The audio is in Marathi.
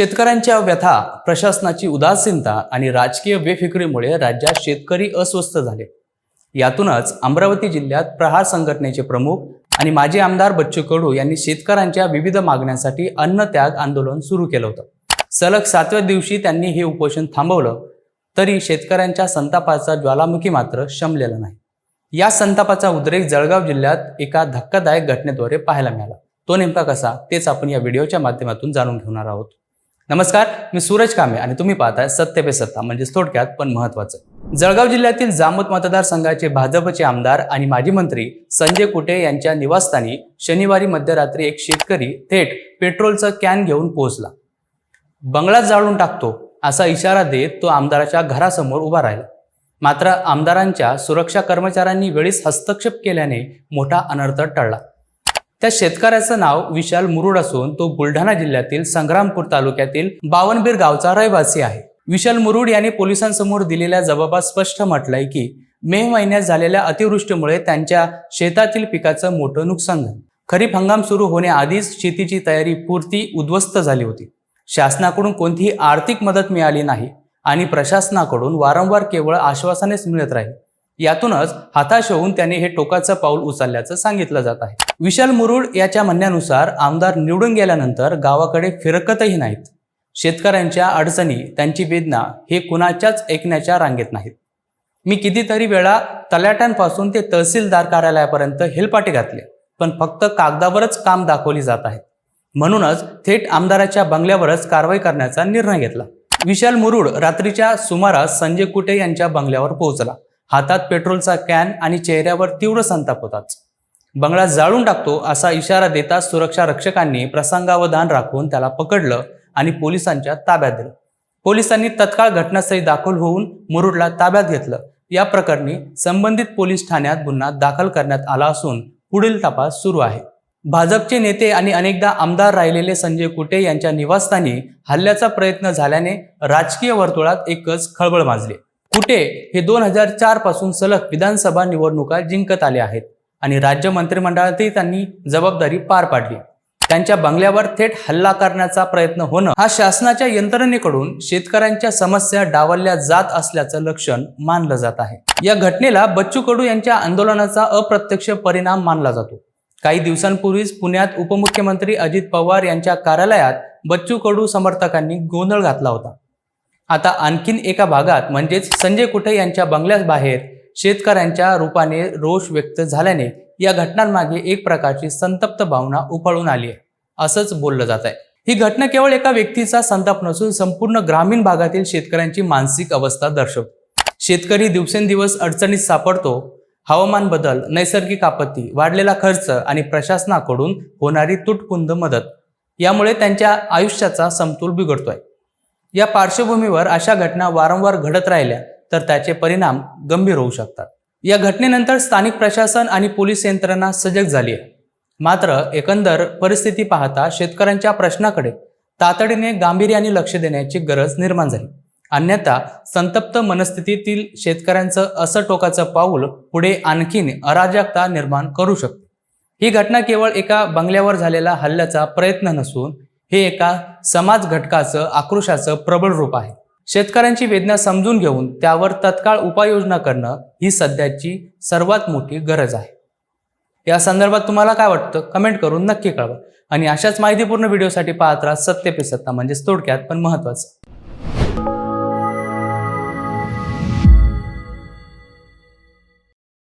शेतकऱ्यांच्या व्यथा प्रशासनाची उदासीनता आणि राजकीय बेफिक्रीमुळे राज्यात शेतकरी अस्वस्थ झाले. यातूनच अमरावती जिल्ह्यात प्रहार संघटनेचे प्रमुख आणि माजी आमदार बच्चू कडू यांनी शेतकऱ्यांच्या विविध मागण्यांसाठी अन्नत्याग आंदोलन सुरू केलं होतं. सलग सातव्या दिवशी त्यांनी हे उपोषण थांबवलं तरी शेतकऱ्यांच्या संतापाचा ज्वालामुखी मात्र शमलेला नाही. या संतापाचा उद्रेक जळगाव जिल्ह्यात एका धक्कादायक घटनेद्वारे पाहायला मिळाला. तो नेमका कसा तेच आपण या व्हिडिओच्या माध्यमातून जाणून घेणार आहोत. नमस्कार मी सूरज कांबे आणि तुम्ही पाहताय सत्य पे सत्ता म्हणजेच थोडक्यात पण महत्वाचं. जळगाव जिल्ह्यातील जामोद मतदारसंघाचे भाजपचे आमदार आणि माजी मंत्री संजय कुटे यांच्या निवासस्थानी शनिवारी मध्यरात्री एक शेतकरी थेट पेट्रोलचं कॅन घेऊन पोहोचला. बंगलात जाळून टाकतो असा इशारा देत तो आमदाराच्या घरासमोर उभा राहिला. मात्र आमदारांच्या सुरक्षा कर्मचाऱ्यांनी वेळीच हस्तक्षेप केल्याने मोठा अनर्थ टळला. त्या शेतकऱ्याचं नाव विशाल मुरुड असून तो बुलढाणा जिल्ह्यातील संग्रामपूर तालुक्यातील बावनबीर गावचा रहिवासी आहे. विशाल मुरुड यांनी पोलिसांसमोर दिलेल्या जबाबात स्पष्ट म्हटलंय की मे महिन्यात झालेल्या अतिवृष्टीमुळे त्यांच्या शेतातील पिकाचं मोठं नुकसान झालं. खरीप हंगाम सुरू होण्याआधीच शेतीची तयारी पूर्ती उद्ध्वस्त झाली होती. शासनाकडून कोणतीही आर्थिक मदत मिळाली नाही आणि प्रशासनाकडून वारंवार केवळ आश्वासनेच मिळत राहील. यातूनच हताश होऊन त्याने हे टोकाचं पाऊल उचलल्याचं सांगितलं जात आहे. विशाल मुरुड याच्या म्हणण्यानुसार आमदार निवडून गेल्यानंतर गावाकडे फिरकतही नाहीत. शेतकऱ्यांच्या अडचणी त्यांची वेदना हे कुणाच्याच ऐकण्याच्या रांगेत नाहीत. मी कितीतरी वेळा तलाट्यांपासून ते तहसीलदार कार्यालयापर्यंत हेलपाटे घातले पण फक्त कागदावरच काम दाखवली जात आहेत म्हणूनच थेट आमदाराच्या बंगल्यावरच कारवाई करण्याचा निर्णय घेतला. विशाल मुरुड रात्रीच्या सुमारास संजय कुटे यांच्या बंगल्यावर पोहोचला. हातात पेट्रोलचा कॅन आणि चेहऱ्यावर तीव्र संताप होताच. बंगला जाळून टाकतो असा इशारा देताच सुरक्षा रक्षकांनी प्रसंगावधान राखून त्याला पकडलं आणि पोलिसांच्या ताब्यात दिलं. पोलिसांनी तत्काळ घटनास्थळी दाखल होऊन मुरुडला ताब्यात घेतलं. या प्रकरणी संबंधित पोलीस ठाण्यात गुन्हा दाखल करण्यात आला असून पुढील तपास सुरू आहे. भाजपचे नेते आणि अनेकदा आमदार राहिलेले संजय कुटे यांच्या निवासस्थानी हल्ल्याचा प्रयत्न झाल्याने राजकीय वर्तुळात एकच खळबळ माजली. कुटे हे दोन हजार चारपासून सलग विधानसभा निवडणुका जिंकत आले आहेत. आणि राज्य मंत्रिमंडळातही त्यांनी जबाबदारी पार पाडली. त्यांच्या बंगल्यावर थेट हल्ला करण्याचा प्रयत्न होणं हा शासनाच्या यंत्रणेकडून शेतकऱ्यांच्या समस्या डावलल्या जात असल्याचं लक्षण मानलं जात आहे. या घटनेला बच्चू कडू यांच्या आंदोलनाचा अप्रत्यक्ष परिणाम मानला जातो. काही दिवसांपूर्वीच पुण्यात उपमुख्यमंत्री अजित पवार यांच्या कार्यालयात बच्चू कडू समर्थकांनी गोंधळ घातला होता. आता आणखीन एका भागात म्हणजेच संजय कुठे यांच्या बंगल्याबाहेर शेतकऱ्यांच्या रूपाने रोष व्यक्त झाल्याने या घटनांमागे एक प्रकारची संतप्त भावना उफाळून आली आहे. असंच बोललं जात आहे. ही घटना केवळ एका व्यक्तीचा संताप नसून संपूर्ण ग्रामीण भागातील शेतकऱ्यांची मानसिक अवस्था दर्शवते. शेतकरी दिवसेंदिवस अडचणीत सापडतो. हवामान बदल नैसर्गिक आपत्ती वाढलेला खर्च आणि प्रशासनाकडून होणारी तुटपुंद मदत यामुळे त्यांच्या आयुष्याचा समतोल बिघडतोय. या पार्श्वभूमीवर अशा घटना वारंवार घडत राहिल्या. तर त्याचे परिणाम गंभीर होऊ शकतात. या घटनेनंतर स्थानिक प्रशासन आणि पोलीस यंत्रणा सजग झाली आहे. मात्र एकंदर परिस्थिती पाहता शेतकऱ्यांच्या प्रश्नाकडे तातडीने गांभीर्याने लक्ष देण्याची गरज निर्माण झाली. अन्यथा संतप्त मनस्थितीतील शेतकऱ्यांचं असं टोकाचं पाऊल पुढे आणखीन अराजकता निर्माण करू शकते. ही घटना केवळ एका बंगल्यावर झालेला हल्ल्याचा प्रयत्न नसून हे एका समाज घटकाचं आक्रोशाचं प्रबळ रूप आहे. शेतकऱ्यांची वेदना समजून घेऊन त्यावर तत्काळ उपाययोजना करणं ही सध्याची सर्वात मोठी गरज आहे. या संदर्भात तुम्हाला काय वाटतं? कमेंट करून नक्की कळवा. आणि अशाच माहितीपूर्ण व्हिडिओसाठी पाहत राहा सत्य पे सत्ता म्हणजेच थोडक्यात पण महत्वाचं.